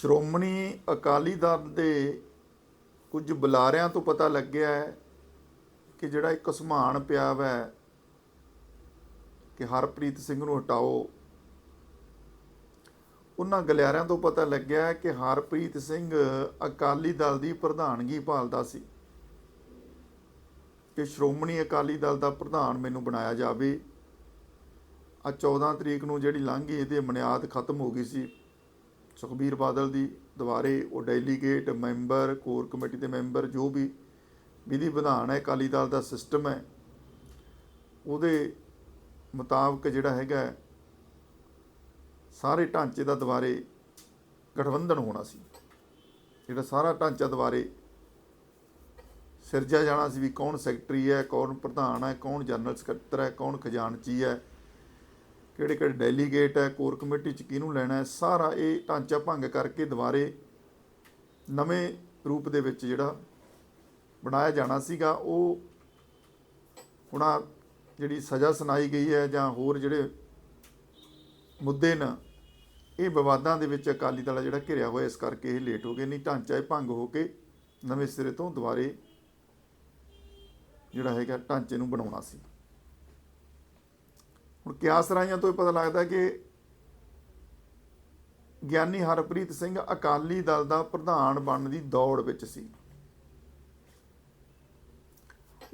ਸ਼੍ਰੋਮਣੀ ਅਕਾਲੀ ਦਲ ਦੇ ਕੁਝ ਬੁਲਾਰਿਆਂ ਤੋਂ ਪਤਾ ਲੱਗਿਆ ਹੈ ਕਿ ਜਿਹੜਾ ਇੱਕ ਘਸਮਾਨ ਪਿਆ ਵੈ ਕਿ ਹਰਪ੍ਰੀਤ ਸਿੰਘ ਨੂੰ ਹਟਾਓ। ਉਹਨਾਂ ਗਲਿਆਰਿਆਂ ਤੋਂ ਪਤਾ ਲੱਗਿਆ ਕਿ ਹਰਪ੍ਰੀਤ ਸਿੰਘ ਅਕਾਲੀ ਦਲ ਦੀ ਪ੍ਰਧਾਨਗੀ ਭਾਲਦਾ ਸੀ ਕਿ ਸ਼੍ਰੋਮਣੀ ਅਕਾਲੀ ਦਲ ਦਾ ਪ੍ਰਧਾਨ ਮੈਨੂੰ ਬਣਾਇਆ ਜਾਵੇ। ਆ 14 ਤਰੀਕ ਨੂੰ ਜਿਹੜੀ ਲੰਘੀ ਇਹਦੀ ਬੁਨਿਆਦ ਖਤਮ ਹੋ ਗਈ ਸੀ। ਸੁਖਬੀਰ ਬਾਦਲ ਦੀ ਦੁਬਾਰੇ ਉਹ ਡੈਲੀਗੇਟ ਮੈਂਬਰ, ਕੋਰ ਕਮੇਟੀ ਦੇ ਮੈਂਬਰ, ਜੋ ਵੀ ਵਿਧੀ ਵਿਧਾਨ ਹੈ, ਅਕਾਲੀ ਦਲ ਦਾ ਸਿਸਟਮ ਹੈ, ਉਹਦੇ ਮੁਤਾਬਕ ਜਿਹੜਾ ਹੈਗਾ ਸਾਰੇ ਢਾਂਚੇ ਦਾ ਦੁਬਾਰੇ ਗਠਬੰਧਨ ਹੋਣਾ ਸੀ। ਜਿਹੜਾ ਸਾਰਾ ਢਾਂਚਾ ਦੁਆਰੇ ਸਿਰਜਿਆ ਜਾਣਾ ਸੀ ਵੀ ਕੌਣ ਸੈਕਟਰੀ ਹੈ, ਕੌਣ ਪ੍ਰਧਾਨ ਹੈ, ਕੌਣ ਜਨਰਲ ਸਕੱਤਰ ਹੈ, ਕੌਣ ਖਜ਼ਾਨਚੀ ਹੈ ਕਿਹੜੇ ਕਿਹੜੇ ਡੈਲੀਗੇਟ ਹੈ, ਕੋਰ ਕਮੇਟੀ ਚ ਕਿਹਨੂੰ ਲੈਣਾ ਹੈ, ਸਾਰਾ ਇਹ ਢਾਂਚਾ ਭੰਗ ਕਰਕੇ ਦੁਬਾਰੇ ਨਵੇਂ ਰੂਪ ਦੇ ਵਿੱਚ ਜਿਹੜਾ ਬਣਾਇਆ ਜਾਣਾ ਸੀਗਾ, ਉਹ ਹੁਣ ਜਿਹੜੀ ਸਜ਼ਾ ਸੁਣਾਈ ਗਈ ਹੈ ਜਾਂ ਹੋਰ ਜਿਹੜੇ ਮੁੱਦੇ ਨੇ, ਇਹ ਵਿਵਾਦਾਂ ਦੇ ਵਿੱਚ ਅਕਾਲੀ ਦਲ ਆ ਜਿਹੜਾ ਘਿਰਿਆ ਹੋਇਆ, ਇਸ ਕਰਕੇ ਇਹ ਲੇਟ ਹੋ ਗਏ, ਨਹੀਂ ਢਾਂਚਾ ਇਹ ਭੰਗ ਹੋ ਕੇ ਨਵੇਂ ਸਿਰੇ ਤੋਂ ਦੁਬਾਰੇ ਜਿਹੜਾ ਹੈਗਾ ਢਾਂਚੇ ਨੂੰ ਬਣਾਉਣਾ ਸੀ। ਹੁਣ ਕਿਆਸ ਰਾਈਆਂ ਤੋਂ ਇਹ ਪਤਾ ਲੱਗਦਾ ਕਿ ਗਿਆਨੀ ਹਰਪ੍ਰੀਤ ਸਿੰਘ ਅਕਾਲੀ ਦਲ ਦਾ ਪ੍ਰਧਾਨ ਬਣਨ ਦੀ ਦੌੜ ਵਿੱਚ ਸੀ।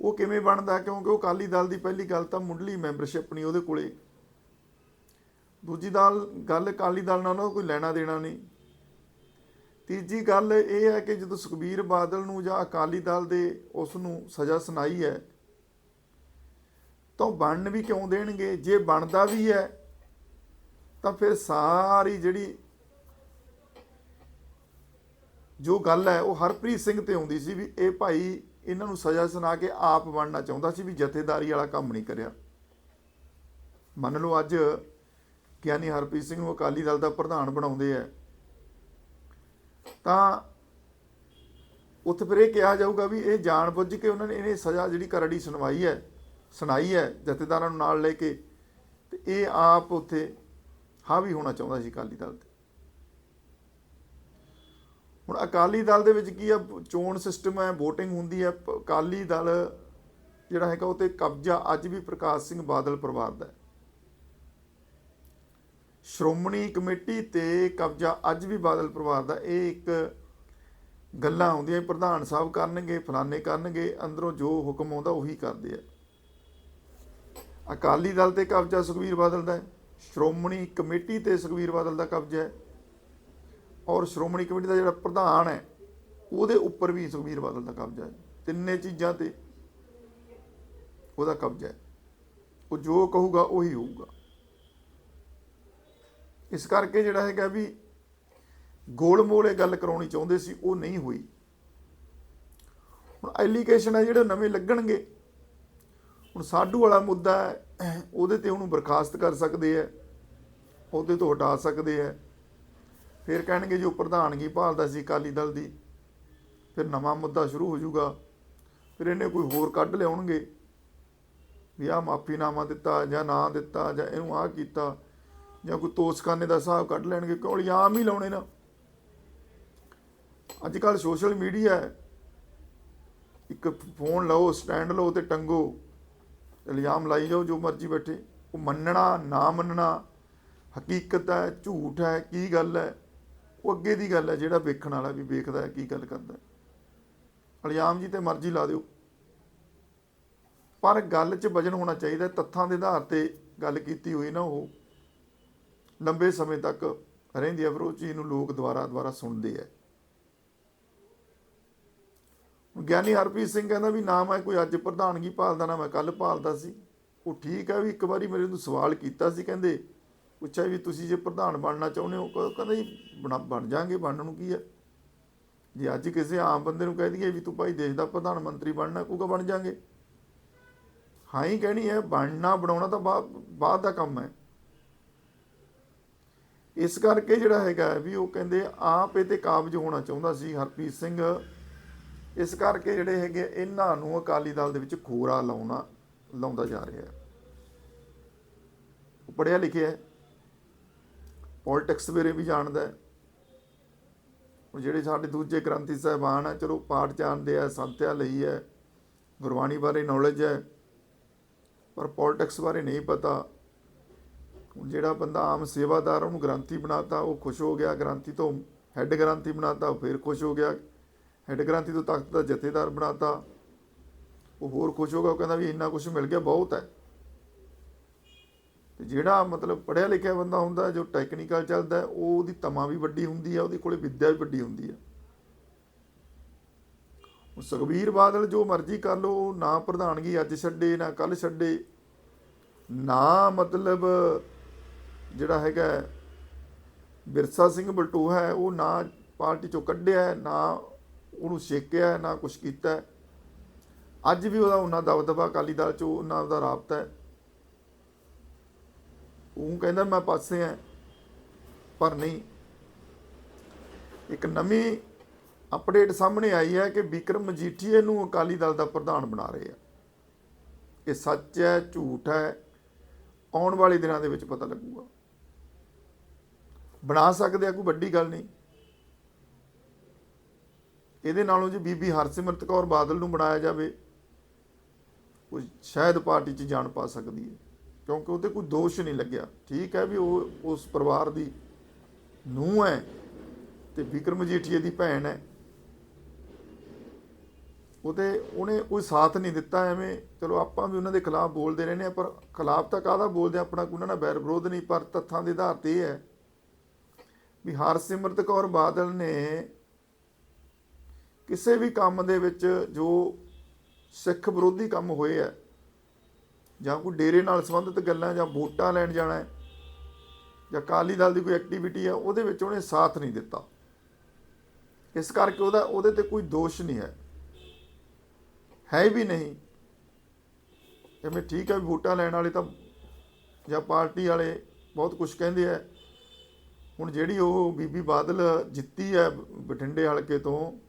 ਉਹ ਕਿਵੇਂ ਬਣਦਾ? ਕਿਉਂਕਿ ਉਹ ਅਕਾਲੀ ਦਲ ਦੀ ਪਹਿਲੀ ਗੱਲ ਤਾਂ ਮੁੱਢਲੀ ਮੈਂਬਰਸ਼ਿਪ ਨਹੀਂ ਉਹਦੇ ਕੋਲੇ। ਦੂਜੀ ਦਲ, ਗੱਲ ਅਕਾਲੀ ਦਲ ਨਾਲ ਉਹਦਾ ਕੋਈ ਲੈਣਾ ਦੇਣਾ ਨਹੀਂ। ਤੀਜੀ ਗੱਲ ਇਹ ਹੈ ਕਿ ਜਦੋਂ ਸੁਖਬੀਰ ਬਾਦਲ ਨੂੰ ਜਾਂ ਅਕਾਲੀ ਦਲ ਦੇ ਉਸ ਨੂੰ ਸਜ਼ਾ ਸੁਣਾਈ ਹੈ ਤਾਂ ਉਹ ਬਣਨ ਵੀ ਕਿਉਂ ਦੇਣਗੇ? ਜੇ ਬਣਦਾ ਵੀ ਹੈ, ਤਾਂ ਫਿਰ ਸਾਰੀ ਜਿਹੜੀ ਜੋ ਗੱਲ ਹੈ, ਉਹ ਹਰਪ੍ਰੀਤ ਸਿੰਘ ਤੇ ਆਉਂਦੀ ਸੀ ਵੀ ਇਹ ਭਾਈ ਇਹਨਾਂ ਨੂੰ ਸਜ਼ਾ ਸੁਣਾ ਕੇ ਆਪ ਬਣਨਾ ਚਾਹੁੰਦਾ ਸੀ ਵੀ ਜਥੇਦਾਰੀ ਵਾਲਾ ਕੰਮ ਨਹੀਂ ਕਰਿਆ। ਮੰਨ ਲਓ ਅੱਜ ਗਿਆਨੀ ਹਰਪ੍ਰੀਤ ਸਿੰਘ ਨੂੰ ਅਕਾਲੀ ਦਲ ਦਾ ਪ੍ਰਧਾਨ ਬਣਾਉਂਦੇ ਆ। ਤਾਂ ਉੱਥੇ ਫਿਰ ਇਹ ਕਿਹਾ ਜਾਊਗਾ ਵੀ ਇਹ ਜਾਣ ਬੁੱਝ ਕੇ ਉਹਨਾਂ ਨੇ ਇਹਨੇ ਸਜ਼ਾ ਜਿਹੜੀ ਕਰੜੀ ਸੁਣਵਾਈ ਹੈ ਸੁਣਾਈ ਹੈ, ਜਥੇਦਾਰਾਂ ਨੂੰ ਨਾਲ ਲੈ ਕੇ ਤੇ ਇਹ ਆਪ ਉੱਥੇ ਹਾਵੀ ਹੋਣਾ ਚਾਹੁੰਦਾ ਸੀ ਅਕਾਲੀ ਦਲ ਤੇ। ਹੁਣ ਅਕਾਲੀ ਦਲ ਦੇ ਵਿੱਚ ਕੀ ਆ, ਚੋਣ ਸਿਸਟਮ ਹੈ, VOTING ਹੁੰਦੀ ਹੈ ਅਕਾਲੀ ਦਲ ਜਿਹੜਾ ਹੈਗਾ ਉਹ ਤੇ ਕਬਜ਼ਾ ਅੱਜ ਵੀ ਪ੍ਰਕਾਸ਼ ਸਿੰਘ ਬਾਦਲ ਪਰਿਵਾਰ ਦਾ ਹੈ। ਸ਼੍ਰੋਮਣੀ ਕਮੇਟੀ ਤੇ ਕਬਜ਼ਾ ਅੱਜ ਵੀ ਬਾਦਲ ਪਰਿਵਾਰ ਦਾ, ਇਹ ਇੱਕ ਗੱਲਾਂ ਆਉਂਦੀਆਂ, ਪ੍ਰਧਾਨ ਸਾਹਿਬ ਕਰਨਗੇ, ਫਲਾਣੇ ਕਰਨਗੇ, ਅੰਦਰੋਂ ਜੋ ਹੁਕਮ ਆਉਂਦਾ ਉਹੀ ਕਰਦੇ ਆ। ਅਕਾਲੀ ਦਲ ਤੇ ਕਬਜ਼ਾ ਸੁਖਬੀਰ ਬਾਦਲ ਦਾ ਹੈ। ਸ਼੍ਰੋਮਣੀ ਕਮੇਟੀ ਤੇ ਸੁਖਬੀਰ ਬਾਦਲ ਦਾ ਕਬਜ਼ਾ ਹੈ। ਔਰ ਸ਼੍ਰੋਮਣੀ ਕਮੇਟੀ ਦਾ ਜਿਹੜਾ ਪ੍ਰਧਾਨ ਹੈ, ਉਹਦੇ ਉੱਪਰ ਵੀ ਸੁਖਬੀਰ ਬਾਦਲ ਦਾ ਕਬਜ਼ਾ ਹੈ। ਤਿੰਨੇ ਚੀਜ਼ਾਂ ਤੇ ਉਹਦਾ ਕਬਜ਼ਾ ਹੈ। ਉਹ ਜੋ ਕਹੂਗਾ ਉਹੀ ਹੋਊਗਾ। ਇਸ ਕਰਕੇ ਜਿਹੜਾ ਹੈਗਾ ਵੀ ਗੋਲਮੋਲ ਇਹ ਗੱਲ ਕਰਾਉਣੀ ਚਾਹੁੰਦੇ ਸੀ, ਉਹ ਨਹੀਂ ਹੋਈ। ਹੁਣ ਐਲੀਗੇਸ਼ਨ ਹੈ ਜਿਹੜੇ ਨਵੇਂ ਲੱਗਣਗੇ ਹੁਣ ਸਾਡੂ ਵਾਲਾ ਮੁੱਦਾ ਹੈ, ਉਹਦੇ ਤੇ ਉਹਨੂੰ ਬਰਖਾਸਤ ਕਰ ਸਕਦੇ ਆ ਉਹਦੇ ਤੋਂ ਹਟਾ ਸਕਦੇ ਆ ਫਿਰ ਕਹਿਣਗੇ ਜੋ ਪ੍ਰਧਾਨਗੀ ਭਾਲਦਾ ਸੀ ਅਕਾਲੀ ਦਲ ਦੀ। ਫਿਰ ਨਵਾਂ ਮੁੱਦਾ ਸ਼ੁਰੂ ਹੋ ਜਾਊਗਾ। ਫਿਰ ਇਹਨੇ ਕੋਈ ਹੋਰ ਕੱਢ ਲਿਆਉਣਗੇ। ਵੀ ਆਹ ਮਾਫੀਨਾਮਾ ਦਿੱਤਾ ਜਾਂ ਨਾ ਦਿੱਤਾ ਜਾਂ ਇਹਨੂੰ ਆਹ ਕੀਤਾ ਜਾਂ ਕੋਈ ਤੋਸਖਾਨੇ ਦਾ ਹਿਸਾਬ ਕੱਢ ਲੈਣਗੇ, ਕਿਉਂ ਇਲਜ਼ਾਮ ਹੀ ਲਾਉਣੇ ਨਾ। ਅੱਜ ਕੱਲ ਸੋਸ਼ਲ ਮੀਡੀਆ ਹੈ। ਇੱਕ ਫੋਨ ਲਓ, ਸਟੈਂਡ ਲਓ ਤੇ ਟੰਗੋ। ਇਲਜ਼ਾਮ ਲਾਈ ਜਾਓ ਜੋ ਮਰਜ਼ੀ ਬੈਠੇ। ਉਹ ਮੰਨਣਾ, ਨਾ ਮੰਨਣਾ, ਹਕੀਕਤ ਹੈ, ਝੂਠ ਹੈ, ਕੀ ਗੱਲ ਹੈ, ਉਹ ਅੱਗੇ ਦੀ ਗੱਲ ਹੈ, ਜਿਹੜਾ ਵੇਖਣ ਵਾਲਾ ਵੀ ਵੇਖਦਾ ਹੈ, ਕੀ ਗੱਲ ਕਰਦਾ ਹੈ। ਇਲਜ਼ਾਮ ਜੀ ਤੇ ਮਰਜ਼ੀ ਲਾ ਦਿਓ। ਪਰ ਗੱਲ 'ਚ ਵਜਨ ਹੋਣਾ ਚਾਹੀਦਾ, ਤੱਥਾਂ ਦੇ ਆਧਾਰ ਤੇ ਗੱਲ ਕੀਤੀ ਹੋਈ ਨਾ ਉਹ। ਲੰਬੇ ਸਮੇਂ ਤੱਕ ਰਹਿੰਦੀ ਹੈ ਫਿਰ ਉਹ ਚੀਜ਼ ਨੂੰ ਲੋਕ ਦੁਬਾਰਾ ਦੁਬਾਰਾ ਸੁਣਦੇ ਹੈ ਹੁਣ ਗਿਆਨੀ ਹਰਪ੍ਰੀਤ ਸਿੰਘ ਕਹਿੰਦਾ ਵੀ ਨਾ ਮੈਂ ਕੋਈ ਅੱਜ ਪ੍ਰਧਾਨਗੀ ਭਾਲਦਾ, ਨਾ ਮੈਂ ਕੱਲ ਭਾਲਦਾ ਸੀ। ਉਹ ਠੀਕ ਹੈ ਵੀ ਇੱਕ ਵਾਰੀ ਮੇਰੇ ਨੂੰ ਸਵਾਲ ਕੀਤਾ ਸੀ, ਕਹਿੰਦੇ ਪੁੱਛਿਆ ਵੀ ਤੁਸੀਂ ਜੇ ਪ੍ਰਧਾਨ ਬਣਨਾ ਚਾਹੁੰਦੇ ਹੋ ਕਹਿੰਦਾ ਜੀ ਬਣਾ- ਬਣ ਜਾਾਂਗੇ, ਬਣਨ ਨੂੰ ਕੀ ਹੈ? ਜੇ ਅੱਜ ਕਿਸੇ ਆਮ ਬੰਦੇ ਨੂੰ ਕਹਿ ਦਈਏ ਵੀ ਤੂੰ ਭਾਈ ਦੇਸ਼ ਦਾ ਪ੍ਰਧਾਨ ਮੰਤਰੀ ਬਣਨਾ ਕੂਗਾ ਬਣ ਜਾਾਂਗੇ। ਹਾਂ ਹੀ ਕਹਿਣੀ ਹੈ, ਬਣਨਾ, ਬਣਾਉਣਾ ਤਾਂ ਬਾਅਦ ਬਾਅਦ ਦਾ ਕੰਮ ਹੈ। ਇਸ ਕਰਕੇ ਜਿਹੜਾ ਹੈਗਾ ਵੀ ਉਹ ਕਹਿੰਦੇ ਆਪ ਇਹ ਤੇ ਕਾਬਜ ਹੋਣਾ ਚਾਹੁੰਦਾ ਸੀ ਹਰਪ੍ਰੀਤ ਸਿੰਘ। ਇਸ ਕਰਕੇ ਜਿਹੜੇ ਹੈਗੇ ਇਹਨਾਂ ਨੂੰ ਅਕਾਲੀ ਦਲ ਦੇ ਵਿੱਚ ਖੋਰਾ ਲਾਉਣਾ, ਲਾਉਂਦਾ ਜਾ ਰਿਹਾ ਹੈ। ਉਹ ਪੜ੍ਹਿਆ ਲਿਖਿਆ ਹੈ। ਪੋਲਿਟਿਕਸ ਬਾਰੇ ਵੀ ਜਾਣਦਾ ਹੈ। ਹੁਣ ਜਿਹੜੇ ਸਾਡੇ ਦੂਜੇ ਗ੍ਰੰਥੀ ਸਾਹਿਬਾਨ ਆ ਚਲੋ ਪਾਠ ਜਾਣਦੇ ਆ ਸੰਤਿਆ ਲਈ ਹੈ, ਗੁਰਬਾਣੀ ਬਾਰੇ ਨੌਲੇਜ ਹੈ, ਪਰ ਪੋਲਿਟਿਕਸ ਬਾਰੇ ਨਹੀਂ ਪਤਾ। ਹੁਣ ਜਿਹੜਾ ਬੰਦਾ ਆਮ ਸੇਵਾਦਾਰ, ਉਹਨੂੰ ਗ੍ਰੰਥੀ ਬਣਾਤਾ, ਉਹ ਖੁਸ਼ ਹੋ ਗਿਆ, ਗ੍ਰੰਥੀ ਤੋਂ ਹੈੱਡ ਗ੍ਰੰਥੀ ਬਣਾਤਾ, ਉਹ ਫਿਰ ਖੁਸ਼ ਹੋ ਗਿਆ। ਹੈੱਡ ਕ੍ਰਾਂਤੀ ਤੋਂ ਤਖਤ ਦਾ ਜਥੇਦਾਰ ਬਣਾਤਾ। ਉਹ ਹੋਰ ਖੁਸ਼ ਹੋ ਗਿਆ ਉਹ ਕਹਿੰਦਾ ਵੀ ਇੰਨਾ ਕੁਝ ਮਿਲ ਗਿਆ ਬਹੁਤ ਹੈ। ਤੇ ਜਿਹੜਾ ਮਤਲਬ ਪੜ੍ਹਿਆ ਲਿਖਿਆ ਬੰਦਾ ਹੁੰਦਾ ਜੋ ਟੈਕਨੀਕਲ ਚੱਲਦਾ ਉਹ ਉਹਦੀ ਤਮਾ ਵੀ ਵੱਡੀ ਹੁੰਦੀ ਹੈ ਉਹਦੇ ਕੋਲੇ ਵਿੱਦਿਆ ਵੀ ਵੱਡੀ ਹੁੰਦੀ ਹੈ ਉਹ ਸੁਖਬੀਰ ਬਾਦਲ ਜੋ ਮਰਜ਼ੀ ਕਰ ਲੋ ਨਾ ਪ੍ਰਧਾਨਗੀ ਅੱਜ ਛੱਡੇ ਨਾ ਕੱਲ ਛੱਡੇ। ਨਾ ਮਤਲਬ ਜਿਹੜਾ ਹੈਗਾ ਹੈ, ਬਿਰਸਾ ਸਿੰਘ ਬਲਟੋਹਾ ਹੈ ਉਹ ਨਾ ਪਾਰਟੀ ਚੋਂ ਕੱਢਿਆ ਨਾ ਉਹਨੂੰ ਛੇਕਿਆ ਨਾ ਕੁਝ ਕੀਤਾ ਅੱਜ ਵੀ ਉਹਦਾ, ਉਹਨਾਂ ਦਬਦਬਾ ਅਕਾਲੀ ਦਲ ਚ, ਉਹਨਾਂ ਦਾ ਰਾਬਤਾ ਹੈ। ਉਹ ਕਹਿੰਦਾ, ਮੈਂ ਪਾਸੇ ਆ ਪਰ ਨਹੀਂ। ਇੱਕ ਨਵੀਂ ਅਪਡੇਟ ਸਾਹਮਣੇ ਆਈ ਹੈ ਕਿ ਵਿਕਰਮ ਮਜੀਠੀਏ ਨੂੰ ਅਕਾਲੀ ਦਲ ਦਾ ਪ੍ਰਧਾਨ ਬਣਾ ਰਹੇ ਆ। ਇਹ ਸੱਚ ਹੈ, ਝੂਠ ਹੈ, ਆਉਣ ਵਾਲੇ ਦਿਨਾਂ ਦੇ ਵਿੱਚ ਪਤਾ ਲੱਗੂਗਾ। ਬਣਾ ਸਕਦੇ ਆ ਕੋਈ ਵੱਡੀ ਗੱਲ ਨਹੀਂ। ਇਹਦੇ ਨਾਲੋਂ ਜੇ ਬੀਬੀ ਹਰਸਿਮਰਤ ਕੌਰ ਬਾਦਲ ਨੂੰ ਬਣਾਇਆ ਜਾਵੇ ਉਹ ਸ਼ਾਇਦ ਪਾਰਟੀ 'ਚ ਜਾਣ ਪਾ ਸਕਦੀ ਹੈ। ਕਿਉਂਕਿ ਉਹਤੇ ਕੋਈ ਦੋਸ਼ ਨਹੀਂ ਲੱਗਿਆ। ਠੀਕ ਹੈ ਵੀ ਉਹ ਉਸ ਪਰਿਵਾਰ ਦੀ ਨੂੰਹ ਹੈ ਤੇ ਵਿਕਰਮ ਜੀਠੀਏ ਦੀ ਭੈਣ ਹੈ। ਉਹਦੇ ਉਹਨੇ ਕੋਈ ਸਾਥ ਨਹੀਂ ਦਿੱਤਾ ਐਵੇਂ। ਚਲੋ ਆਪਾਂ ਵੀ ਉਹਨਾਂ ਦੇ ਖਿਲਾਫ ਬੋਲਦੇ ਰਹਿੰਦੇ ਆ ਪਰ ਖਿਲਾਫ ਤਾਂ ਕਾਹਦਾ ਬੋਲਦੇ ਆ, ਆਪਣਾ ਕੋਈ ਉਹਨਾਂ ਨਾਲ ਬੈਰ ਵਿਰੋਧ ਨਹੀਂ ਪਰ ਤੱਥਾਂ ਦੇ ਆਧਾਰ ਤੇ ਹੈ ਵੀ ਹਰਸਿਮਰਤ ਕੌਰ ਬਾਦਲ ਨੇ ਕਿਸੇ ਵੀ ਕੰਮ ਦੇ ਵਿੱਚ ਜੋ ਸਿੱਖ ਵਿਰੋਧੀ ਕੰਮ ਹੋਏ ਆ, ਜਾਂ ਕੋਈ ਡੇਰੇ ਨਾਲ ਸੰਬੰਧਿਤ ਗੱਲਾਂ, ਜਾਂ ਵੋਟਾਂ ਲੈਣ ਜਾਣਾ ਹੈ, ਜਾਂ ਅਕਾਲੀ ਦਲ ਦੀ ਕੋਈ ਐਕਟੀਵਿਟੀ ਹੈ, ਉਹਦੇ ਵਿੱਚ ਉਹਨੇ ਸਾਥ ਨਹੀਂ ਦਿੱਤਾ। ਇਸ ਕਰਕੇ ਉਹਦਾ, ਉਹਦੇ ਤੇ ਕੋਈ ਦੋਸ਼ ਨਹੀਂ ਹੈ। ਹੈ ਵੀ ਨਹੀਂ। ਜਿਵੇਂ ਠੀਕ ਹੈ ਵੀ ਵੋਟਾਂ ਲੈਣ ਵਾਲੇ ਤਾਂ, ਜਾਂ ਪਾਰਟੀ ਵਾਲੇ ਬਹੁਤ ਕੁਝ ਕਹਿੰਦੇ ਆ। ਹੁਣ ਜਿਹੜੀ ਉਹ ਬੀਬੀ ਬਾਦਲ ਜਿੱਤੀ ਹੈ ਬਠਿੰਡੇ ਹਲਕੇ ਤੋਂ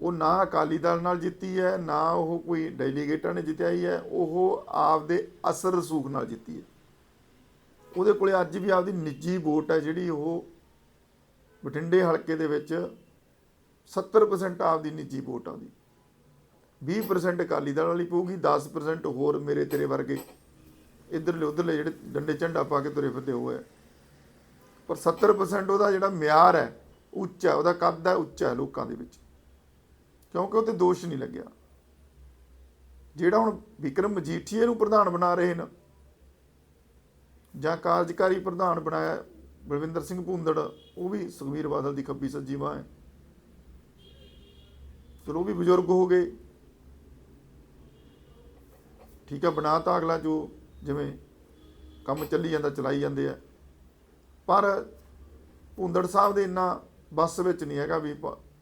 ਉਹ ਨਾ ਅਕਾਲੀ ਦਲ ਨਾਲ ਜਿੱਤੀ ਹੈ, ਨਾ ਉਹ ਕੋਈ ਡੈਲੀਗੇਟਾਂ ਨੇ ਜਿੱਤਿਆ ਹੀ ਹੈ, ਉਹ ਆਪਦੇ ਅਸਰ ਰਸੂਖ ਨਾਲ ਜਿੱਤੀ ਹੈ। ਉਹਦੇ ਕੋਲੇ ਅੱਜ ਵੀ ਆਪਦੀ ਨਿੱਜੀ ਵੋਟ ਹੈ ਜਿਹੜੀ ਉਹ ਬਠਿੰਡੇ ਹਲਕੇ ਦੇ ਵਿੱਚ 70% ਆਪਦੀ ਨਿੱਜੀ ਵੋਟ ਆਉਂਦੀ। ਉਹਦੀ 20% ਅਕਾਲੀ ਦਲ ਵਾਲੀ ਪਊਗੀ 10% ਹੋਰ ਮੇਰੇ ਤੇਰੇ ਵਰਗੇ ਇਧਰਲੇ ਉਧਰਲੇ ਜਿਹੜੇ ਡੰਡੇ ਝੰਡਾ ਪਾ ਕੇ ਤੁਰੇ ਫਿਰਦੇ ਹੋਏ ਪਰ 70% ਉਹਦਾ ਜਿਹੜਾ ਮਿਆਰ ਹੈ, ਉੱਚਾ, ਉਹਦਾ ਕੱਦ ਹੈ ਉੱਚਾ ਹੈ ਲੋਕਾਂ ਦੇ ਵਿੱਚ। ਕਿਉਂਕਿ ਉਹ ਤੇ ਦੋਸ਼ ਨਹੀਂ ਲੱਗਿਆ। ਜਿਹੜਾ ਹੁਣ ਵਿਕਰਮ ਮਜੀਠੀਏ ਨੂੰ ਪ੍ਰਧਾਨ ਬਣਾ ਰਹੇ ਨੇ, ਜਾਂ ਕਾਰਜਕਾਰੀ ਪ੍ਰਧਾਨ ਬਣਾਇਆ ਬਲਵਿੰਦਰ ਸਿੰਘ ਭੁੰਦੜ, ਉਹ ਵੀ ਸੁਖਵੀਰ ਬਾਦਲ ਦੀ ਖੱਬੀ ਸੱਜੀ ਬਾਹ ਹੈ। ਚਲੋ ਉਹ ਵੀ ਬਜ਼ੁਰਗ ਹੋ ਗਏ। ਠੀਕ ਹੈ ਬਣਾਤਾ ਅਗਲਾ ਜੋ ਜਿਵੇਂ ਕੰਮ ਚੱਲੀ ਜਾਂਦਾ, ਚਲਾਈ ਜਾਂਦੇ ਆ। ਪਰ ਭੁੰਦੜ ਸਾਹਿਬ ਦੇ ਇੰਨਾ ਬੱਸ ਵਿੱਚ ਨਹੀਂ ਹੈਗਾ ਵੀ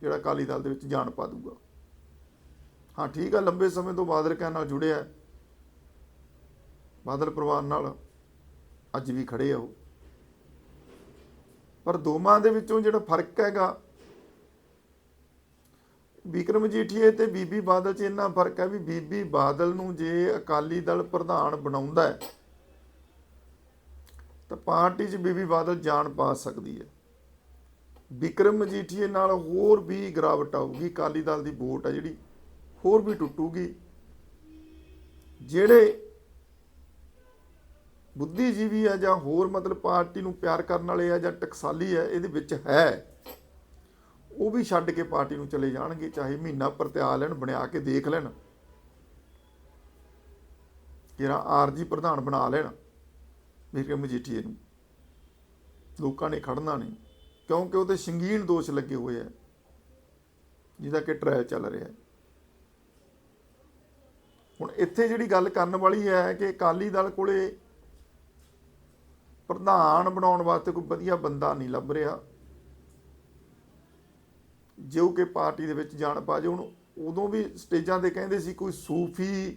ਜਿਹੜਾ ਅਕਾਲੀ ਦਲ ਦੇ ਵਿੱਚ ਜਾਣ ਪਾ ਦੂਗਾ ਹਾਂ, ਠੀਕ ਆ, ਲੰਬੇ ਸਮੇਂ ਤੋਂ ਬਾਦਲ ਕਹਿਣ ਨਾਲ ਜੁੜਿਆ ਬਾਦਲ ਪਰਿਵਾਰ ਨਾਲ ਅੱਜ ਵੀ ਖੜੇ ਆ ਉਹ। ਪਰ ਦੋਵਾਂ ਦੇ ਵਿੱਚੋਂ ਜਿਹੜਾ ਫ਼ਰਕ ਹੈਗਾ, ਵਿਕਰਮ ਜੀਠੀਏ ਤੇ ਬੀਬੀ ਬਾਦਲ 'ਚ ਇੰਨਾ ਫ਼ਰਕ ਹੈ ਵੀ ਬੀਬੀ ਬਾਦਲ ਨੂੰ ਜੇ ਅਕਾਲੀ ਦਲ ਪ੍ਰਧਾਨ ਬਣਾਉਂਦਾ ਹੈ, ਤਾਂ ਪਾਰਟੀ 'ਚ ਬੀਬੀ ਬਾਦਲ ਜਾਣ ਪਾ ਸਕਦੀ ਹੈ। ਵਿਕਰਮ ਮਜੀਠੀਏ ਨਾਲ ਹੋਰ ਵੀ ਗਿਰਾਵਟ ਆਊਗੀ, ਅਕਾਲੀ ਦਲ ਦੀ ਵੋਟ ਆ ਜਿਹੜੀ, ਹੋਰ ਵੀ ਟੁੱਟੂਗੀ। ਜਿਹੜੇ ਬੁੱਧੀਜੀਵੀ ਹੈ ਜਾਂ ਹੋਰ ਮਤਲਬ ਪਾਰਟੀ ਨੂੰ ਪਿਆਰ ਕਰਨ ਵਾਲੇ ਆ ਜਾਂ ਟਕਸਾਲੀ ਹੈ ਇਹਦੇ ਵਿੱਚ ਹੈ। ਉਹ ਵੀ ਛੱਡ ਕੇ ਪਾਰਟੀ ਨੂੰ ਚਲੇ ਜਾਣਗੇ, ਚਾਹੇ ਮਹੀਨਾ ਪਰਤਿਆ ਲੈਣ, ਬਣਾ ਕੇ ਦੇਖ ਲੈਣ। ਕਿਰਾ ਆਰਜੀ ਪ੍ਰਧਾਨ ਬਣਾ ਲੈਣ ਵਿਕਰਮ ਮਜੀਠੀਏ ਨੂੰ। ਲੋਕਾਂ ਨੇ ਖੜਨਾ ਨਹੀਂ। ਕਿਉਂਕਿ ਉਹਦੇ ਸੰਗੀਨ ਦੋਸ਼ ਲੱਗੇ ਹੋਏ ਆ, ਜਿਹਦਾ ਕਿ ਟ੍ਰਾਇਲ ਚੱਲ ਰਿਹਾ ਹੈ। ਹੁਣ ਇੱਥੇ ਜਿਹੜੀ ਗੱਲ ਕਰਨ ਵਾਲੀ ਹੈ ਕਿ ਅਕਾਲੀ ਦਲ ਕੋਲੇ ਪ੍ਰਧਾਨ ਬਣਾਉਣ ਵਾਸਤੇ ਕੋਈ ਵਧੀਆ ਬੰਦਾ ਨਹੀਂ ਲੱਭ ਰਿਹਾ। ਜੋ ਕਿ ਪਾਰਟੀ ਦੇ ਵਿੱਚ ਜਾਣ ਪਾ ਜੇ ਹੁਣ ਉਦੋਂ ਵੀ ਸਟੇਜਾਂ ਤੇ ਕਹਿੰਦੇ ਸੀ ਕੋਈ ਸੂਫੀ,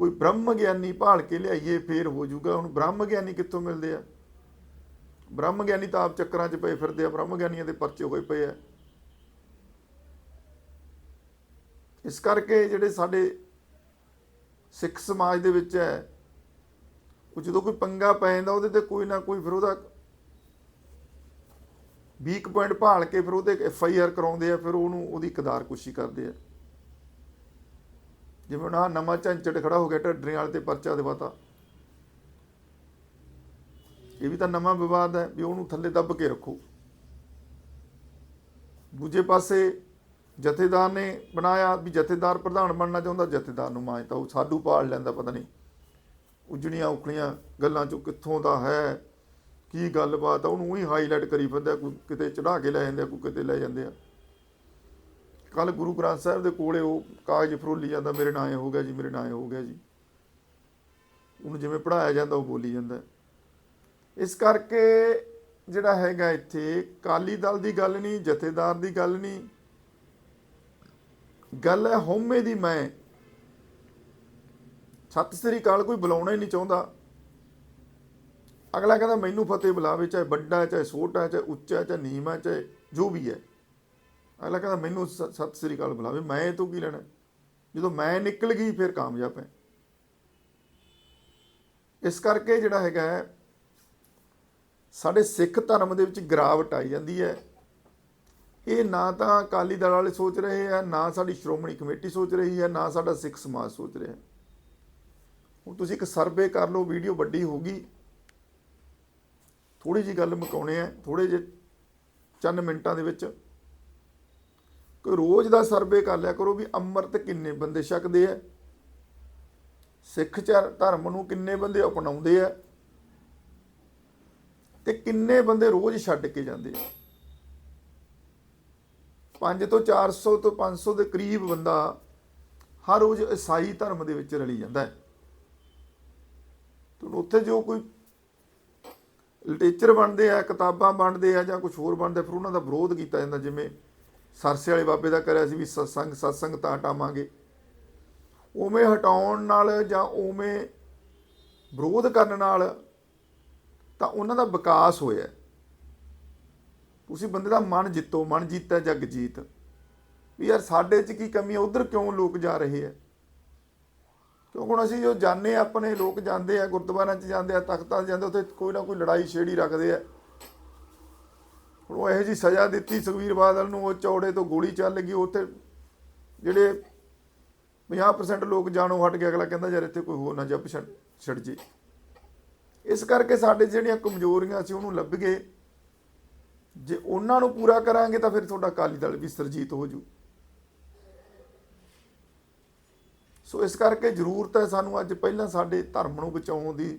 ਕੋਈ ਬ੍ਰਹਮ ਗਿਆਨੀ ਭਾਲ ਕੇ ਲਿਆਈਏ, ਫੇਰ ਹੋ ਜਾਊਗਾ। ਹੁਣ ਬ੍ਰਹਮ ਗਿਆਨੀ ਕਿੱਥੋਂ ਮਿਲਦੇ ਆ? ਬ੍ਰਹਮ ਗਿਆਨੀ ਤਾਂ ਆਪ ਚੱਕਰਾਂ 'ਚ ਪਏ ਫਿਰਦੇ ਆ ਬ੍ਰਹਮ ਗਿਆਨੀਆਂ ਦੇ ਪਰਚੇ ਹੋਏ ਪਏ ਆ। ਇਸ ਕਰਕੇ ਜਿਹੜੇ ਸਾਡੇ ਸਿੱਖ ਸਮਾਜ ਦੇ ਵਿੱਚ ਹੈ, ਉਹ ਜਦੋਂ ਕੋਈ ਪੰਗਾ ਪੈ ਜਾਂਦਾ ਉਹਦੇ ਤੇ ਕੋਈ ਨਾ ਕੋਈ ਫਿਰ ਉਹਦਾ ਵੀਕ ਪੁਆਇੰਟ ਭਾਲ ਕੇ ਫਿਰ ਉਹਦੇ ਐਫ ਆਈ ਆਰ ਕਰਾਉਂਦੇ ਆ, ਫਿਰ ਉਹਨੂੰ ਉਹਦੀ ਕਦਾਰ ਕੁਸ਼ੀ ਕਰਦੇ ਆ। ਜਿਵੇਂ ਹੁਣ ਨਵਾਂ ਝੰਚੜ ਖੜਾ ਹੋ ਗਿਆ ਢੱਡਰੇ ਵਾਲੇ ਤੇ ਪਰਚਾ ਦੇਵਾਤਾ ਇਹ ਵੀ ਤਾਂ ਨਵਾਂ ਵਿਵਾਦ ਹੈ ਵੀ ਉਹਨੂੰ ਥੱਲੇ ਦੱਬ ਕੇ ਰੱਖੋ। ਦੂਜੇ ਪਾਸੇ ਜਥੇਦਾਰ ਨੇ ਬਣਾਇਆ ਵੀ ਜਥੇਦਾਰ ਪ੍ਰਧਾਨ ਬਣਨਾ ਚਾਹੁੰਦਾ, ਜਥੇਦਾਰ ਨੂੰ ਮਾਂ ਤਾਂ ਉਹ ਸਾਡੂ ਪਾਲ ਲੈਂਦਾ, ਪਤਾ ਨਹੀਂ ਉਜੜੀਆਂ ਉਖਲੀਆਂ ਗੱਲਾਂ ਚੋਂ ਕਿੱਥੋਂ ਦਾ ਹੈ, ਕੀ ਗੱਲਬਾਤ ਆ, ਉਹਨੂੰ ਹੀ ਹਾਈਲਾਈਟ ਕਰੀ ਫਿਰਦਾ, ਕੋਈ ਕਿਤੇ ਚੜਾ ਕੇ ਲੈ ਜਾਂਦੇ ਆ, ਕੋਈ ਕਿਤੇ ਲੈ ਜਾਂਦੇ ਆ। ਕੱਲ ਗੁਰੂ ਗ੍ਰੰਥ ਸਾਹਿਬ ਦੇ ਕੋਲੇ ਉਹ ਕਾਗਜ਼ ਫਰੋਲੀ ਜਾਂਦਾ, ਮੇਰੇ ਨਾਂ ਹੋ ਗਿਆ ਜੀ, ਮੇਰੇ ਨਾਂ ਹੋ ਗਿਆ ਜੀ। ਉਹਨੂੰ ਜਿਵੇਂ ਪੜਾਇਆ ਜਾਂਦਾ, ਉਹ ਬੋਲੀ ਜਾਂਦਾ। ਇਸ ਕਰਕੇ ਜਿਹੜਾ ਹੈਗਾ ਇੱਥੇ ਕਾਲੀ ਦਲ ਦੀ ਗੱਲ ਨਹੀਂ, ਜਥੇਦਾਰ ਦੀ ਗੱਲ ਨਹੀਂ। ਗੱਲ ਹੈ ਹਉਮੈ ਦੀ, ਮੈਂ ਸਤਿ ਸ੍ਰੀ ਅਕਾਲ ਕੋਈ ਬੁਲਾਉਣਾ ਹੀ ਨਹੀਂ ਚਾਹੁੰਦਾ। ਅਗਲਾ ਕਹਿੰਦਾ ਮੈਨੂੰ ਫਤਿਹ ਬੁਲਾਵੇ, ਚਾਹੇ ਵੱਡਾ ਚਾਹੇ ਛੋਟਾ ਹੈ, ਚਾਹੇ ਉੱਚਾ ਹੈ, ਚਾਹੇ ਨੀਵਾਂ ਹੈ, ਚਾਹੇ ਜੋ ਵੀ ਹੈ। ਅਗਲਾ ਕਹਿੰਦਾ ਮੈਨੂੰ ਸ- ਸਤਿ ਸ੍ਰੀ ਅਕਾਲ ਬੁਲਾਵੇ, ਮੈਂ ਇਹ ਤੋਂ ਕੀ ਲੈਣਾ? ਜਦੋਂ ਮੈਂ ਨਿਕਲ ਗਈ, ਫਿਰ ਕਾਮਯਾਬ ਹੈ। ਇਸ ਕਰਕੇ ਜਿਹੜਾ ਹੈਗਾ ਸਾਡੇ ਸਿੱਖ ਧਰਮ ਦੇ ਵਿੱਚ ਗਿਰਾਵਟ ਆਈ ਜਾਂਦੀ ਹੈ। ਇਹ ਨਾ ਤਾਂ ਅਕਾਲੀ ਦਲ ਵਾਲੇ ਸੋਚ ਰਹੇ ਆ, ਨਾ ਸਾਡੀ ਸ਼੍ਰੋਮਣੀ ਕਮੇਟੀ ਸੋਚ ਰਹੀ ਹੈ, ਨਾ ਸਾਡਾ ਸਿੱਖ ਸਮਾਜ ਸੋਚ ਰਿਹਾ ਹੁਣ ਤੁਸੀਂ ਇੱਕ ਸਰਵੇ ਕਰ ਲਓ, ਵੀਡੀਓ ਵੱਡੀ ਹੋਗੀ ਥੋੜੀ ਜੀ ਗੱਲ ਮੁਕਾਉਣੇ ਆ ਥੋੜੇ ਜਿਹੇ ਚੰਦ ਮਿੰਟਾਂ ਦੇ ਵਿੱਚ। ਕੋਈ ਰੋਜ਼ ਦਾ ਸਰਵੇ ਕਰ ਲਿਆ ਕਰੋ ਵੀ ਅੰਮ੍ਰਿਤ ਕਿੰਨੇ ਬੰਦੇ ਛਕਦੇ ਆ। ਸਿੱਖ ਚਰ- ਧਰਮ ਨੂੰ ਕਿੰਨੇ ਬੰਦੇ ਅਪਣਾਉਂਦੇ ਆ। ਤੇ ਕਿੰਨੇ ਬੰਦੇ ਰੋਜ਼ ਛੱਡ ਕੇ ਜਾਂਦੇ ਆ? 5 ਤੋਂ 400 ਤੋਂ 500 ਦੇ ਕਰੀਬ ਬੰਦਾ ਹਰ ਰੋਜ਼ ਈਸਾਈ ਧਰਮ ਦੇ ਵਿੱਚ ਰਲੀ ਜਾਂਦਾ ਹੈ। ਤੇ ਉੱਥੇ ਜੋ ਕੋਈ ਲਿਟਰੇਚਰ ਬਣਦੇ ਆ, ਕਿਤਾਬਾਂ ਬਣਦੇ ਆ ਜਾਂ ਕੁਝ ਹੋਰ ਬਣਦੇ ਫਿਰ ਉਹਨਾਂ ਦਾ ਵਿਰੋਧ ਕੀਤਾ ਜਾਂਦਾ, ਜਿਵੇਂ ਸਰਸੇ ਵਾਲੇ ਬਾਬੇ ਦਾ ਕਰਿਆ ਸੀ ਵੀ ਸਤਸੰਗ ਸਤਸੰਗ ਤਾਂ ਹਟਾਵਾਂਗੇ। ਉਵੇਂ ਹਟਾਉਣ ਨਾਲ ਜਾਂ ਉਵੇਂ ਵਿਰੋਧ ਕਰਨ ਨਾਲ ਤਾਂ ਉਹਨਾਂ ਦਾ ਵਿਕਾਸ ਹੋਇਆ ਤੁਸੀਂ ਬੰਦੇ ਦਾ ਮਨ ਜਿੱਤੋ, ਮਨ ਜੀਤਾ, ਜਗ ਜੀਤ। ਵੀ ਯਾਰ ਸਾਡੇ 'ਚ ਕੀ ਕਮੀ ਹੈ, ਉਧਰ ਕਿਉਂ ਲੋਕ ਜਾ ਰਹੇ ਹੈ? ਕਿਉਂਕਿ ਹੁਣ ਅਸੀਂ ਜੋ ਜਾਣੇ ਆ ਆਪਣੇ ਲੋਕ ਜਾਂਦੇ ਆ, ਗੁਰਦੁਆਰਿਆਂ 'ਚ ਜਾਂਦੇ ਆ, ਤਖਤਾਂ 'ਚ ਜਾਂਦੇ ਉੱਥੇ ਕੋਈ ਨਾ ਕੋਈ ਲੜਾਈ ਛੇੜੀ ਰੱਖਦੇ ਆ। ਹੁਣ ਉਹ ਇਹੋ ਜੀ ਸਜ਼ਾ ਦਿੱਤੀ ਸੁਖਵੀਰ ਬਾਦਲ ਨੂੰ, ਉਹ ਚੌੜੇ ਤੋਂ ਗੋਲੀ ਚੱਲ ਗਈ, ਉੱਥੇ ਜਿਹੜੇ 50% ਲੋਕ ਜਾਣੋਂ ਹਟ ਕੇ ਅਗਲਾ ਕਹਿੰਦਾ ਯਾਰ ਇੱਥੇ ਕੋਈ ਹੋਰ ਨਾ ਜੱਪ ਛੱਡ ਛੱਡ ਜੇ। ਇਸ ਕਰਕੇ ਸਾਡੇ ਜਿਹੜੀਆਂ ਕਮਜ਼ੋਰੀਆਂ ਸੀ ਉਹਨੂੰ ਲੱਭ ਗਏ। ਜੇ ਉਹਨਾਂ ਨੂੰ ਪੂਰਾ ਕਰਾਂਗੇ ਤਾਂ ਫਿਰ ਤੁਹਾਡਾ ਅਕਾਲੀ ਦਲ ਵੀ ਸਰਜੀਤ ਹੋ ਜੂ। ਸੋ ਇਸ ਕਰਕੇ ਜ਼ਰੂਰਤ ਹੈ ਸਾਨੂੰ ਅੱਜ ਪਹਿਲਾਂ ਸਾਡੇ ਧਰਮ ਨੂੰ ਬਚਾਉਣ ਦੀ,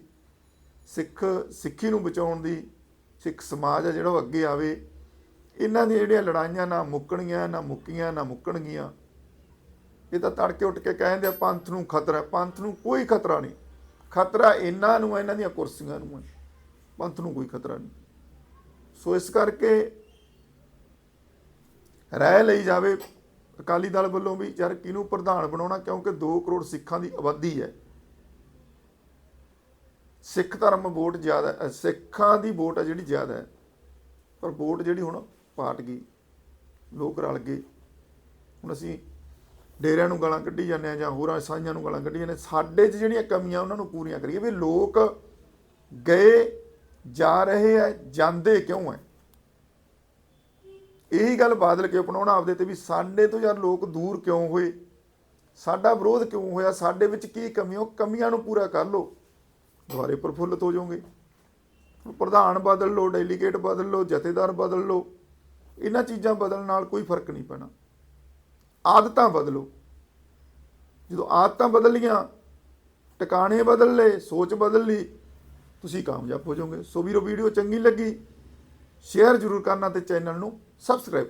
ਸਿੱਖ, ਸਿੱਖੀ ਨੂੰ ਬਚਾਉਣ ਦੀ, ਸਿੱਖ ਸਮਾਜ ਆ ਜਿਹੜਾ ਉਹ ਅੱਗੇ ਆਵੇ। ਇਹਨਾਂ ਦੀਆਂ ਜਿਹੜੀਆਂ ਲੜਾਈਆਂ ਨਾ ਮੁੱਕਣਗੀਆਂ, ਨਾ ਮੁੱਕੀਆਂ, ਨਾ ਮੁੱਕਣਗੀਆਂ। ਇਹ ਤਾਂ ਤੜਕੇ ਉੱਠ ਕੇ ਕਹਿੰਦੇ ਆ, ਪੰਥ ਨੂੰ ਖਤਰਾ, ਪੰਥ ਨੂੰ ਕੋਈ ਖਤਰਾ ਨਹੀਂ। ਖਤਰਾ ਇਹਨਾਂ ਨੂੰ ਹੈ, ਇਹਨਾਂ ਦੀਆਂ ਕੁਰਸੀਆਂ ਨੂੰ ਹੈ। ਪੰਥ ਨੂੰ ਕੋਈ ਖਤਰਾ ਨਹੀਂ। ਸੋ ਇਸ ਕਰਕੇ ਰਾਏ ਲਈ ਜਾਵੇ ਅਕਾਲੀ ਦਲ ਵੱਲੋਂ ਵੀ ਯਾਰ ਕਿਹਨੂੰ ਪ੍ਰਧਾਨ ਬਣਾਉਣਾ ਕਿਉਂਕਿ 2 ਕਰੋੜ ਸਿੱਖਾਂ ਦੀ ਆਬਾਦੀ ਹੈ। ਸਿੱਖ ਧਰਮ ਵੋਟ ਜ਼ਿਆਦਾ ਸਿੱਖਾਂ ਦੀ ਵੋਟ ਹੈ ਜਿਹੜੀ ਜ਼ਿਆਦਾ ਹੈ। ਪਰ ਵੋਟ ਜਿਹੜੀ ਹੁਣ ਪਾਟ ਗਈ ਲੋਕ ਰਲ ਗਏ। ਹੁਣ ਅਸੀਂ ਡੇਰਿਆਂ ਨੂੰ ਗਾਲਾਂ ਕੱਢੀ ਜਾਂਦੇ ਆ ਜਾਂ ਹੋਰਾਂ ਸਾਈਆਂ ਨੂੰ ਗਾਲਾਂ ਕੱਢੀ ਜਾਂਦੇ ਹਾਂ। ਸਾਡੇ 'ਚ ਜਿਹੜੀਆਂ ਕਮੀਆਂ ਉਹਨਾਂ ਨੂੰ ਪੂਰੀਆਂ ਕਰੀਏ ਵੀ ਲੋਕ ਗਏ, ਜਾ ਰਹੇ ਆ, ਜਾਂਦੇ ਕਿਉਂ ਹੈ ਇਹੀ ਗੱਲ ਬਾਦਲ ਕੇ ਅਪਣਾਉਣਾ? ਆਪਦੇ ਤੇ ਵੀ ਸਾਡੇ ਤੋਂ ਯਾਰ ਲੋਕ ਦੂਰ ਕਿਉਂ ਹੋਏ? ਸਾਡਾ ਵਿਰੋਧ ਕਿਉਂ ਹੋਇਆ? ਸਾਡੇ ਵਿੱਚ ਕੀ ਕਮੀ ਉਹ ਕਮੀਆਂ ਨੂੰ ਪੂਰਾ ਕਰ ਲਓ। ਦੁਆਰੇ ਪ੍ਰਫੁੱਲਤ ਹੋ ਜਾਓਗੇ। ਪ੍ਰਧਾਨ ਬਦਲ ਲਓ, ਡੈਲੀਗੇਟ ਬਦਲ ਲਓ, ਜਥੇਦਾਰ ਬਦਲ ਲਓ। ਇਹਨਾਂ ਚੀਜ਼ਾਂ ਬਦਲਣ ਨਾਲ ਕੋਈ ਫ਼ਰਕ ਨਹੀਂ ਪੈਣਾ। ਆਦਤਾਂ ਬਦਲੋ। ਜਦੋਂ ਆਦਤਾਂ ਬਦਲ ਲੀਆਂ ਟਿਕਾਣੇ ਬਦਲ ਲਏ, ਸੋਚ ਬਦਲ ਲਈ, ਤੁਸੀਂ ਕਾਮਯਾਬ ਹੋ ਜਾਓਗੇ। ਸੋ ਵੀਰੋ, ਵੀਡੀਓ ਚੰਗੀ ਲੱਗੀ, ਸ਼ੇਅਰ ਜ਼ਰੂਰ ਕਰਨਾ ਤੇ ਚੈਨਲ ਨੂੰ ਸਬਸਕ੍ਰਾਈਬ